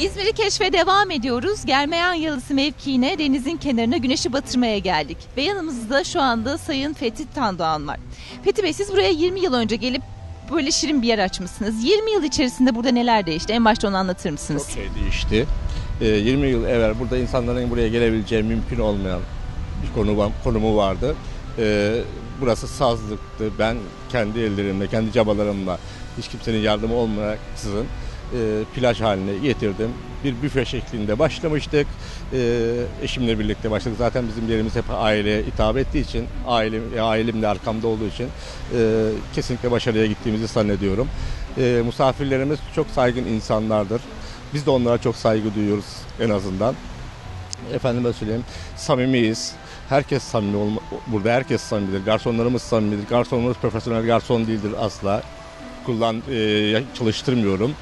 İzmir'i keşfe devam ediyoruz. Germeyan Yalısı mevkiine denizin kenarına güneşi batırmaya geldik. Ve yanımızda şu anda Sayın Fethi Tandoğan var. Fethi Bey siz buraya 20 yıl önce gelip böyle şirin bir yer açmışsınız. 20 yıl içerisinde burada neler değişti? En başta onu anlatır mısınız? Çok şey değişti. Ee, 20 yıl evvel burada insanların buraya gelebileceği mümkün olmayan bir konu konumu vardı. Ee, burası sazlıktı. Ben kendi ellerimle, kendi cabalarımla hiç kimsenin yardımı olmaksızın e, plaj haline getirdim. Bir büfe şeklinde başlamıştık. Ee, eşimle birlikte başladık. Zaten bizim yerimiz hep aileye hitap ettiği için, ailem, ailem de arkamda olduğu için e, kesinlikle başarıya gittiğimizi zannediyorum. E, misafirlerimiz çok saygın insanlardır. Biz de onlara çok saygı duyuyoruz en azından. Efendime söyleyeyim, samimiyiz. Herkes samimi olma, burada herkes samimidir. Garsonlarımız samimidir. Garsonlarımız profesyonel garson değildir asla. Kullan e, çalıştırmıyorum.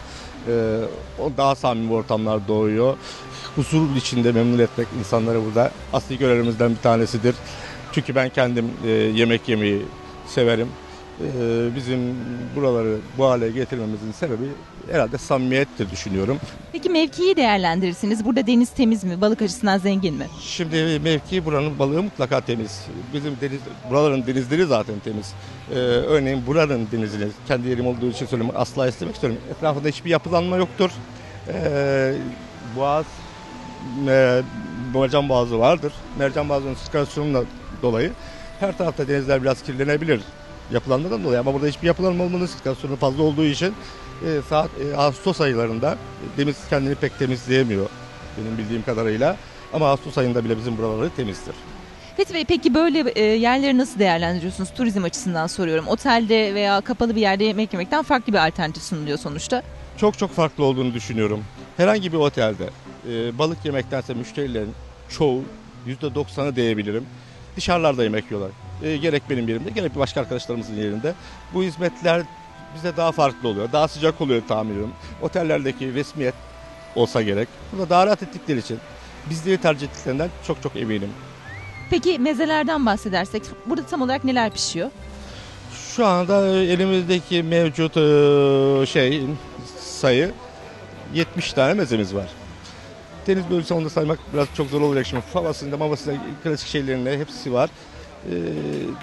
E, o daha samimi ortamlar doğuyor. Huzur içinde memnun etmek insanları burada asli görevlerimizden bir tanesidir. Çünkü ben kendim e, yemek yemeyi severim. E, bizim buraları bu hale getirmemizin sebebi herhalde samimiyettir düşünüyorum. Peki mevkiyi değerlendirirsiniz. Burada deniz temiz mi? Balık açısından zengin mi? Şimdi mevki buranın balığı mutlaka temiz. Bizim deniz, buraların denizleri zaten temiz. Ee, örneğin buranın denizini kendi yerim olduğu için söylemek asla istemek istiyorum. Etrafında hiçbir yapılanma yoktur. Ee, boğaz, e, mercan boğazı vardır. Mercan boğazının sirkülasyonundan dolayı her tarafta denizler biraz kirlenebilir yapılanmadan dolayı ama burada hiçbir yapılanma olmadığı sirkülasyonu fazla olduğu için e, saat e, Ağustos aylarında deniz kendini pek temizleyemiyor benim bildiğim kadarıyla. Ama Ağustos ayında bile bizim buraları temizdir. Fethi Bey peki böyle e, yerleri nasıl değerlendiriyorsunuz? Turizm açısından soruyorum. Otelde veya kapalı bir yerde yemek yemekten farklı bir alternatif sunuluyor sonuçta. Çok çok farklı olduğunu düşünüyorum. Herhangi bir otelde e, balık yemektense müşterilerin çoğu %90'ı diyebilirim. Dışarılarda yemek yiyorlar. E, gerek benim yerimde gerek başka arkadaşlarımızın yerinde. Bu hizmetler bize daha farklı oluyor. Daha sıcak oluyor tahmin ediyorum. Otellerdeki resmiyet olsa gerek. Burada daha rahat ettikleri için bizleri tercih ettiklerinden çok çok eminim. Peki mezelerden bahsedersek burada tam olarak neler pişiyor? Şu anda e, elimizdeki mevcut e, şey sayı 70 tane mezemiz var. Deniz bölgesi onu da saymak biraz çok zor olacak şimdi. Favasında, mavasında, klasik şeylerinde hepsi var. E,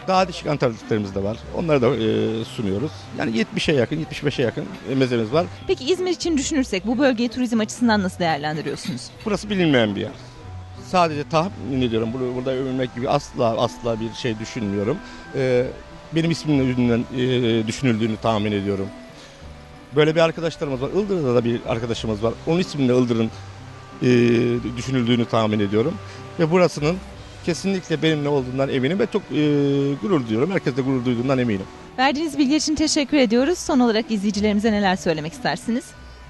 Daha değişik alternatiflerimiz de var. Onları da e, sunuyoruz. Yani 70'e yakın, 75'e yakın e, mezemiz var. Peki İzmir için düşünürsek bu bölgeyi turizm açısından nasıl değerlendiriyorsunuz? Burası bilinmeyen bir yer. Sadece tahmin ediyorum. Burada, övünmek gibi asla asla bir şey düşünmüyorum. Ee, benim ismimle yüzünden e, düşünüldüğünü tahmin ediyorum. Böyle bir arkadaşlarımız var. Ildır'da da bir arkadaşımız var. Onun isminde Ildır'ın e, düşünüldüğünü tahmin ediyorum. Ve burasının kesinlikle benimle olduğundan eminim ve çok e, gurur duyuyorum. Herkes de gurur duyduğundan eminim. Verdiğiniz bilgi için teşekkür ediyoruz. Son olarak izleyicilerimize neler söylemek istersiniz?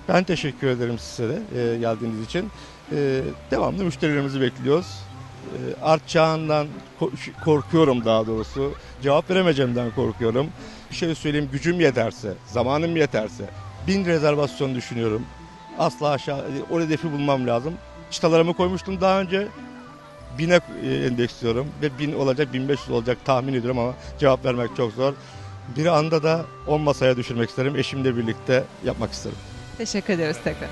Ben teşekkür ederim size de e, geldiğiniz için. E, devamlı müşterilerimizi bekliyoruz. E, artacağından ko- korkuyorum daha doğrusu. Cevap veremeyeceğimden korkuyorum. Bir şey söyleyeyim gücüm yeterse, zamanım yeterse bin rezervasyon düşünüyorum. Asla aşağı, o hedefi bulmam lazım. Çıtalarımı koymuştum daha önce. Bine endeksliyorum ve bin olacak, 1500 olacak tahmin ediyorum ama cevap vermek çok zor. Bir anda da 10 masaya düşürmek isterim. Eşimle birlikte yapmak isterim. Teşekkür ediyoruz tekrar.